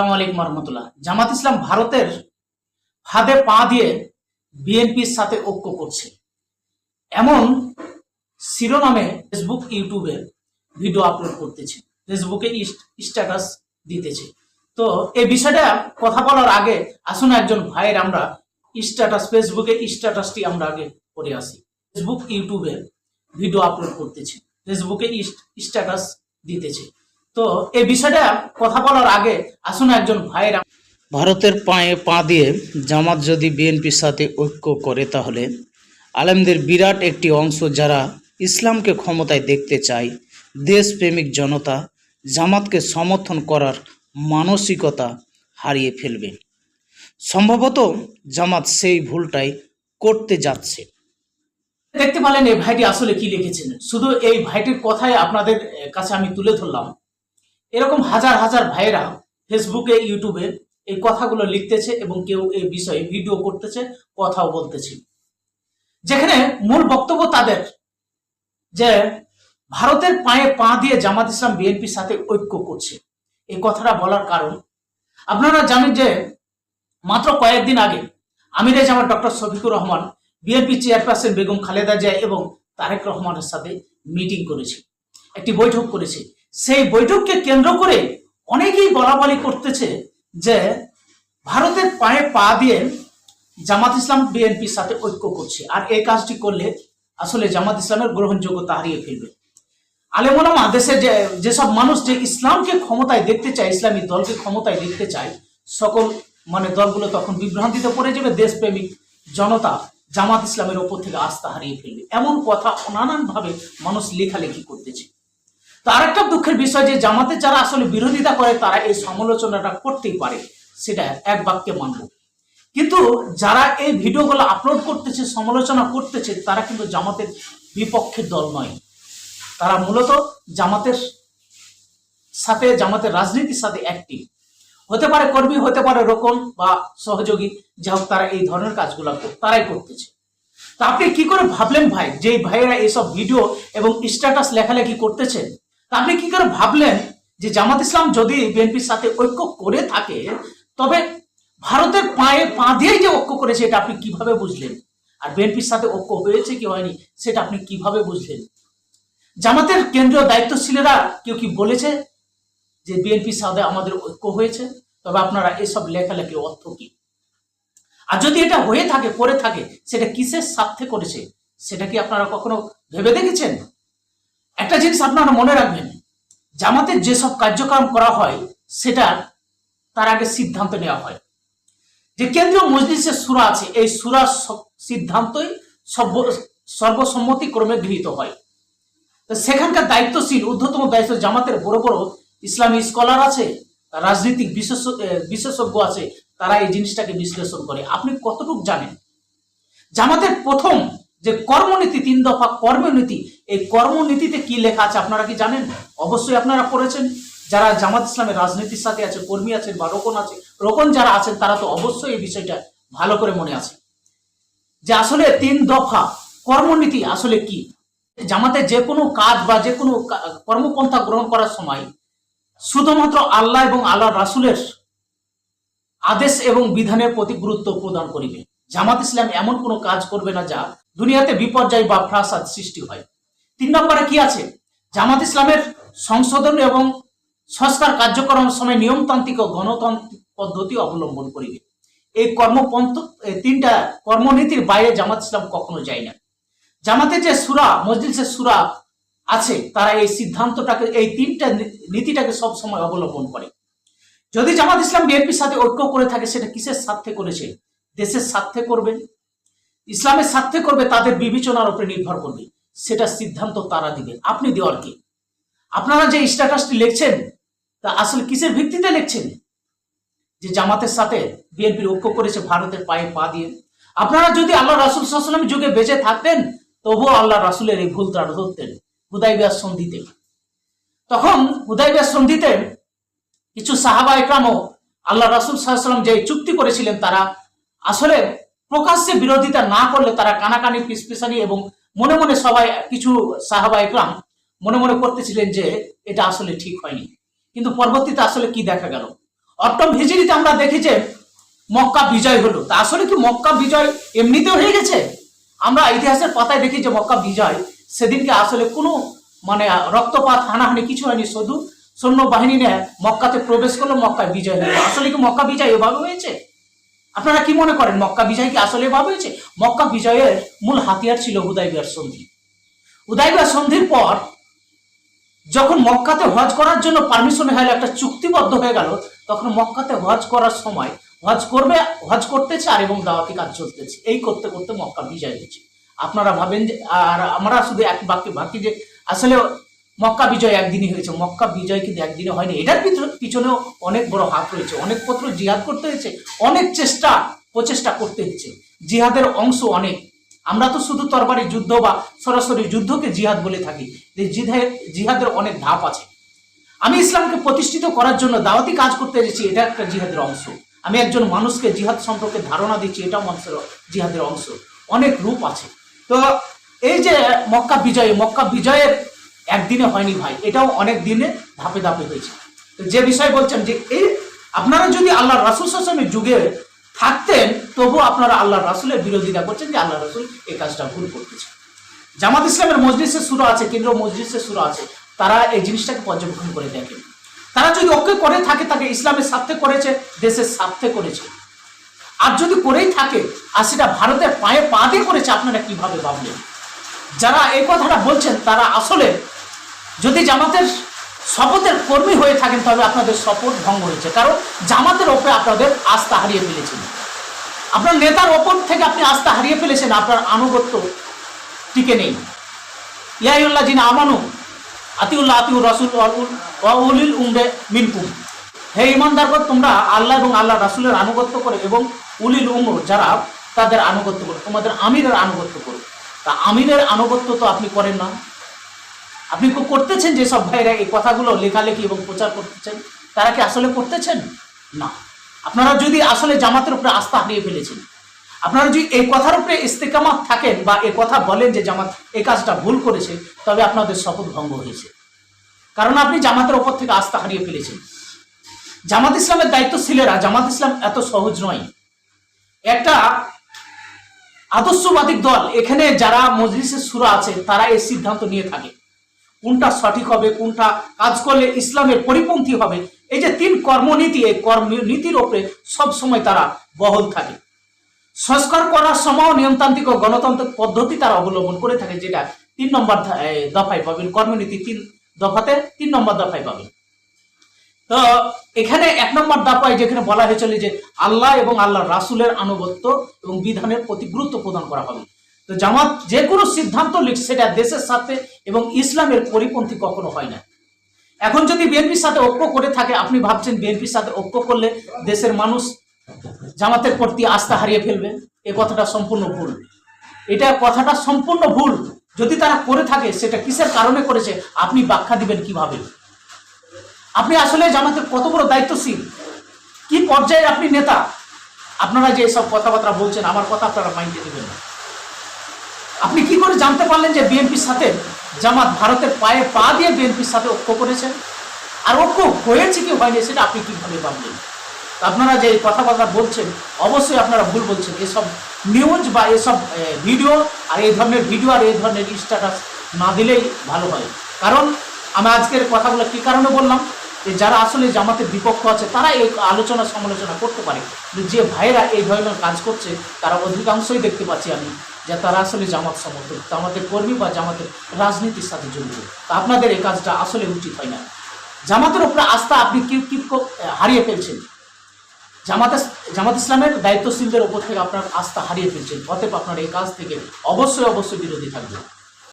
আসসালামু আলাইকুম রহমতুল্লাহ জামাত ইসলাম ভারতের পা দিয়ে বিএনপির সাথে ঐক্য করছে। এমন শিরোনামে ফেসবুক ইউটিউবে ভিডিও আপলোড করতেছে। ফেসবুকে স্ট্যাটাস দিতেছে। তো এই বিষয়টা কথা বলার আগে আসুন একজন ভাইয়ের আমরা স্ট্যাটাস ফেসবুকে স্ট্যাটাসটি আমরা আগে পড়ে আসি। ফেসবুক ইউটিউবে ভিডিও আপলোড করতেছে। ফেসবুকে স্ট্যাটাস দিতেছে। তো এই বিষয়টা কথা বলার আগে আসুন একজন ভাইয়ের ভারতের পায়ে পা দিয়ে জামাত যদি বিএনপির সাথে ঐক্য করে তাহলে আলেমদের বিরাট একটি অংশ যারা ইসলামকে ক্ষমতায় দেখতে চায় দেশপ্রেমিক জনতা জামাতকে সমর্থন করার মানসিকতা হারিয়ে ফেলবে। সম্ভবত জামাত সেই ভুলটাই করতে যাচ্ছে। দেখতে পেলেন এই ভাইটি আসলে কি লিখেছেন। শুধু এই ভাইটির কথাই আপনাদের কাছে আমি তুলে ধরলাম। এরকম হাজার হাজার ভাইয়েরা ফেসবুকে, ইউটিউবে এই কথাগুলো লিখতেছে এবং কেউ এই বিষয়ে ভিডিও করতেছে, কথাও বলতেছে। যেখানে মূল বক্তব্য তাদের, যে ভারতের পায়ে পা দিয়ে জামাত ইসলাম বিএনপির সাথে ঐক্য করছে। এই কথাটা বলার কারণ, আপনারা জানেন যে মাত্র কয়েকদিন আগে আমিরে জামাত doctor Shafiqur Rahman, BNP chairperson Begum Khaleda Zia এবং তারেক রহমানের সাথে মিটিং করেছে, একটি বৈঠক করেছে। সেই বৈঠককে কেন্দ্র করে অনেকেই বলাবলি করতেছে যে ভারতের পায়ে পা দিয়ে জামাত ইসলাম বিএনপির সাথে ঐক্য করছে। আর এই কাজটি করলে আসলে জামাত ইসলামের গ্রহণযোগ্যতা হারিয়ে ফেলবে। আলেমোলামা দেশে যে, যেসব মানুষ যে ইসলামকে ক্ষমতায় দেখতে চায়, ইসলামী দলকে ক্ষমতায় দেখতে চায়, সকল মানে দলগুলো তখন বিভ্রান্তিতে পড়ে যাবে। দেশপ্রেমিক জনতা জামাত ইসলামের ওপর থেকে আস্থা হারিয়ে ফেলবে। এমন কথা নানানভাবে মানুষ লেখালেখি করতেছে। তো আরেকটা দুঃখের বিষয় যে জামাতের যারা আসলে বিরোধিতা করে, তারা এই সমালোচনাটা করতেই পারে। সেটা এক বাক্যে মানব। কিন্তু যারা এই ভিডিওগুলো আপলোড করতেছে, সমালোচনা করতেছে, তারা কিন্তু জামাতের বিপক্ষের দল নয়। তারা মূলত জামাতের সাথে, জামাতের রাজনীতির সাথে অ্যাক্টিভ হতে পারে কর্মী, হতে পারে রোকন বা সহযোগী, যা হোক তারা এই ধরনের কাজগুলো তারাই করতেছে। তা আপনি কি করে ভাবলেন ভাই, যে ভাইয়েরা এইসব ভিডিও এবং স্ট্যাটাস লেখালেখি করতেছেন আপনি কি করে ভাবলেন যে জামাত ইসলাম যদি বিএনপির সাথে ঐক্য করে থাকে, তবে ভারতের পায়ে পা দিয়েই যে ঐক্য করেছে, এটা আপনি কীভাবে বুঝলেন? আর বিএনপির সাথে ঐক্য হয়েছে কি হয়নি, সেটা আপনি কীভাবে বুঝলেন? জামাতের কেন্দ্রীয় দায়িত্বশীলেরা কেউ কি বলেছে যে বিএনপির সাথে আমাদের ঐক্য হয়েছে? তবে আপনারা এসব লেখালেখি অর্থ কি? আর যদি এটা হয়ে থাকে, করে থাকে, সেটা কিসের স্বার্থে করেছে, সেটা কি আপনারা কখনো ভেবে দেখেছেন? একটা জিনিস আপনারা মনে রাখবেন, জামাতের যেসব কার্যক্রম করা হয় সেটার তার আগে সিদ্ধান্ত নেওয়া হয়। যে কেন্দ্রীয় মজলিসের সুরা আছে, এই সুরার স- সিদ্ধান্তই সর্ব- সর্বসম্মতিক্রমে গৃহীত হয়। তো সেখানকার দায়িত্বশীল, ঊর্ধ্বতম দায়িত্ব জামাতের বড় বড় ইসলামী স্কলার আছে, রাজনৈতিক বিশেষ বিশেষজ্ঞ আছে, তারা এই জিনিসটাকে বিশ্লেষণ করে। আপনি কতটুকু জানেন? জামাতের প্রথম যে কর্মনীতি, তিন দফা কর্মনীতি, এই কর্মনীতিতে কি লেখা আছে আপনারা কি জানেন? অবশ্যই আপনারা পড়েছেন। যারা জামাত ইসলামের রাজনীতির সাথে আছে, কর্মী আছেন বা রোকন আছে, রোকন যারা আছেন, তারা তো অবশ্যই এই বিষয়টা ভালো করে মনে আছে। যে আসলে তিন দফা কর্মনীতি আসলে কি? জামাতে যে কোনো কাজ বা যে কোনো কর্মপন্থা গ্রহণ করার সময় শুধুমাত্র আল্লাহ এবং আল্লাহ রাসুলের আদেশ এবং বিধানের প্রতি গুরুত্ব প্রদান করিবে। জামাত ইসলাম এমন কোনো কাজ করবে না যা দুনিয়াতে বিপর্যয় বা ফ্রাসাদ সৃষ্টি হয়। তিন নম্বরে কি আছে? জামাত ইসলামের সংশোধন এবং সংস্কার কার্যক্রমের সময় নিয়মতান্ত্রিক ও গণতান্ত্রিক পদ্ধতি অবলম্বন করিবে। এই কর্মপন্থ তিনটা কর্মনীতির বাইরে জামাত ইসলাম কখনো যায় না। জামাতের যে সুরা মসজিদের সুরা আছে, তারা এই সিদ্ধান্তটাকে, এই তিনটা নীতিটাকে সব সময় অবলম্বন করে। যদি জামাত ইসলাম বিএনপির সাথে ঐক্য করে থাকে, সেটা কিসের স্বার্থে করেছে? দেশের স্বার্থে করবে ইসলামের স্বার্থে করবে, তাদের বিবেচনার উপরে নির্ভর করবে। সেটা সিদ্ধান্ত তারা দিবে। আপনি দেওয়ার কি? আপনারা যে স্ট্যাটাসটি লিখছেন, তা আসলে কিসের ভিত্তিতে লিখছেন? যে জামাতের সাথে বিএনপির ঐক্য করেছে, ভারতের পায়ে পা দিয়ে। আপনারা যদি আল্লাহ রাসুল সাল্লাম যুগে বেঁচে থাকতেন, তবুও আল্লাহ রাসুলের এই ভুল তারা ধরতেন হুদাইবিয়ার সন্ধিতে। তখন হুদাইবিয়ার সন্ধিতে কিছু সাহাবা একরামও আল্লাহ রাসুল সাল্লাম যে চুক্তি করেছিলেন, তারা আসলে প্রকাশ্যে বিরোধিতা না করলে তারা কানাকানি, পিসপিসানি এবং মনে মনে সবাই কিছু সাহাবা একরাম মনে মনে করতেছিলেন যে এটা আসলে ঠিক হয়নি। কিন্তু পরবর্তীতে আসলে কি দেখা গেল? অষ্টম হিজড়িতে আমরা দেখি যে মক্কা বিজয় হলো। তা আসলে কি মক্কা বিজয় এমনিতেও হয়ে গেছে? আমরা ইতিহাসের পাতায় দেখি যে মক্কা বিজয় সেদিনকে আসলে কোনো মানে রক্তপাত, হানাহানি কিছু হয়নি। শুধু সৈন্য বাহিনী নিয়ে মক্কাতে প্রবেশ করল, মক্কায় বিজয় হলো। আসলে কি মক্কা বিজয় এভাবে হয়েছে? আপনারা কি মনে করেন, মক্কা বিজয় কি আসলে এভাবে হয়েছে? মক্কা বিজয়ের মূল হাতিয়ার ছিল হুদাইবিয়ার সন্ধি। হুদাইবিয়ার সন্ধির পর যখন মক্কাতে হজ করার জন্য পারমিশন হয়ে একটা চুক্তিবদ্ধ হয়ে গেল, তখন মক্কাতে হজ করার সময় হজ করবে, হজ করতেছে আর এবং দাওয়াতি কাজ চলতেছে। এই করতে করতে মক্কা বিজয় হয়েছে। আপনারা ভাবেন যে, আর আমরা শুধু এক বাক্যে বাকি যে, আসলে মক্কা বিজয় একদিনই হয়েছে। মক্কা বিজয় কিন্তু একদিনে হয়নি। এটার পিছ- পিছনেও অনেক বড় হাত রয়েছে। অনেক পত্র জিহাদ করতে হয়েছে। অনেক চেষ্টা, প্রচেষ্টা করতে হচ্ছে জিহাদের অংশ অনেক। আমরা তো শুধু তরবারি যুদ্ধ বা সরাসরি যুদ্ধকে জিহাদ বলে থাকি। যে জিহাদের জিহাদের অনেক ধাপ আছে। আমি ইসলামকে প্রতিষ্ঠিত করার জন্য দাওয়াতি কাজ করতে এসেছি। এটা একটা জিহাদের অংশ। আমি একজন মানুষকে জিহাদ সম্পর্কে ধারণা দিচ্ছি। এটাও মানুষের জিহাদের অংশ। অনেক রূপ আছে। তো এই যে মক্কা বিজয় মক্কা বিজয়ের একদিনে হয়নি ভাই, এটাও অনেক দিনে ধাপে ধাপে হয়েছে। যে বিষয় বলছেন যে, এই আপনারা যদি আল্লাহ রাসুল শাসনের যুগে থাকতেন, তবু আপনারা আল্লাহ রাসুলের বিরোধিতা করছেন যে আল্লাহ রাসুল এই কাজটা ভুল করতেছে। জামাত ইসলামের মজলিসের সুরা আছে, কেন্দ্র মজলিসের সুরা আছে, তারা এই জিনিসটাকে পর্যবেক্ষণ করে দেখেন। তারা যদি ওকে করে থাকে, তাকে ইসলামের স্বার্থে করেছে, দেশের স্বার্থে করেছে। আর যদি করেই থাকে, আর সেটা ভারতের পায়ে পা দিয়ে করেছে, আপনারা কীভাবে ভাবলেন? যারা এই কথাটা বলছেন, তারা আসলে যদি জামাতের শপথের কর্মী হয়ে থাকেন তবে আপনাদের শপথ ভঙ্গ হয়েছে। কারণ জামাতের ওপরে আপনাদের আস্থা হারিয়ে ফেলেছেন। আপনার নেতার ওপর থেকে আপনি আস্থা হারিয়ে ফেলেছেন, আপনার আনুগত্য টিকে নেই। ইয়াইউল্লাহ জিনা আমানু, আতিউল্লাহ, আতিউর রাসুল উলিল উমরে মিনকুম। হে ইমানদারগণ, তোমরা আল্লাহ এবং আল্লাহ রাসুলের আনুগত্য করে এবং উলিল উমর, যারা তাদের আনুগত্য করে, তোমাদের আমিরের আনুগত্য করে। তা আমিরের আনুগত্য তো আপনি করেন না। আপনি করতেছেন যে সব ভাইরা এই কথাগুলো লেখালেখি এবং প্রচার করতেছেন। তারা কি আসলে করতেছেন? না। আপনারা যদি আসলে জামাতের উপরে আস্থা হারিয়ে ফেলেছেন, আপনারা যদি এই কথার উপরে ইস্তেকামাত থাকেন বা এই কথা বলেন যে জামাত এই কাজটা ভুল করেছে, তবে আপনাদের শপথ ভঙ্গ হয়েছে। কারণ আপনি জামাতের ওপর থেকে আস্থা হারিয়ে ফেলেছেন। জামাত ইসলামের দায়িত্বশীলেরা জামাত ইসলাম এত সহজ নয়। একটা আদর্শবাদী দল, এখানে যারা মজলিসের সুরা আছে, তারা এই সিদ্ধান্ত নিয়ে থাকে। কোনটা সঠিক হবে, কোনটা কাজ করলে ইসলামের পরিপন্থী হবে, এই যে তিন কর্মনীতি, এই কর্মনীতির ওপরে সবসময় তারা বহল থাকে। সংস্কার করার সময় নিয়মতান্ত্রিক ও গণতান্ত্রিক পদ্ধতি তারা অবলম্বন করে থাকে, যেটা তিন নম্বর দফায় পাবেন। কর্মনীতি তিন দফাতে তিন নম্বর দফায় পাবেন। তো এখানে এক নম্বর দফায় যেখানে বলা হয়েছিল যে আল্লাহ এবং আল্লাহ রাসুলের আনুগত্য এবং বিধানের প্রতি গুরুত্ব প্রদান করা হবে। তো জামাত যে কোনো সিদ্ধান্ত লিখ সেটা দেশের সাথে এবং ইসলামের পরিপন্থী কখনো হয় না। এখন যদি বিএনপির সাথে ঐক্য করে থাকে, আপনি ভাবছেন বিএনপির সাথে ঐক্য করলে দেশের মানুষ জামাতের প্রতি আস্থা হারিয়ে ফেলবে? এ কথাটা সম্পূর্ণ ভুল। এটা কথাটা সম্পূর্ণ ভুল। যদি তারা করে থাকে, সেটা কিসের কারণে করেছে, আপনি ব্যাখ্যা দিবেন কীভাবে? আপনি আসলে জামাতের কত বড় দায়িত্বশীল? কি পর্যায়ে আপনি নেতা? আপনারা যে সব কথাবার্তা বলছেন, আমার কথা আপনারা মাইন্ডে দেবেন না। আপনি কি করে জানতে পারলেন যে বিএনপির সাথে জামাত ভারতের পায়ে পা দিয়ে বিএনপির সাথে ঐক্য করেছেন আর ঐক্য হয়েছে কি হয়নি সেটা আপনি কীভাবে ভাবলেন? আপনারা যে কথাবার্তা বলছেন, অবশ্যই আপনারা ভুল বলছেন। এসব নিউজ বা এসব ভিডিও আর এই ধরনের ভিডিও আর এই ধরনের স্ট্যাটাস না দিলেই ভালো হয়। কারণ আমি আজকের কথাগুলো কী কারণে বললাম? যে যারা আসলে জামাতের বিপক্ষ আছে, তারা এই আলোচনা সমালোচনা করতে পারে। যে ভাইরা এই ধরনের কাজ করছে, তারা অধিকাংশই দেখতে পাচ্ছি আমি যে তারা আসলে জামাত সমর্থক আমাদের কর্মী বা জামাতের রাজনীতির সাথে জড়িত। তা আপনাদের এই কাজটা আসলে উচিত হয় না। জামাতের উপরে আস্থা আপনি কি কি হারিয়ে ফেলছেন? জামাত জামাত ইসলামের দায়িত্বশীলদের উপর থেকে আপনার আস্থা হারিয়ে ফেলছেন। অতএব আপনার এই কাজ থেকে অবশ্যই অবশ্যই বিরোধী থাকবে।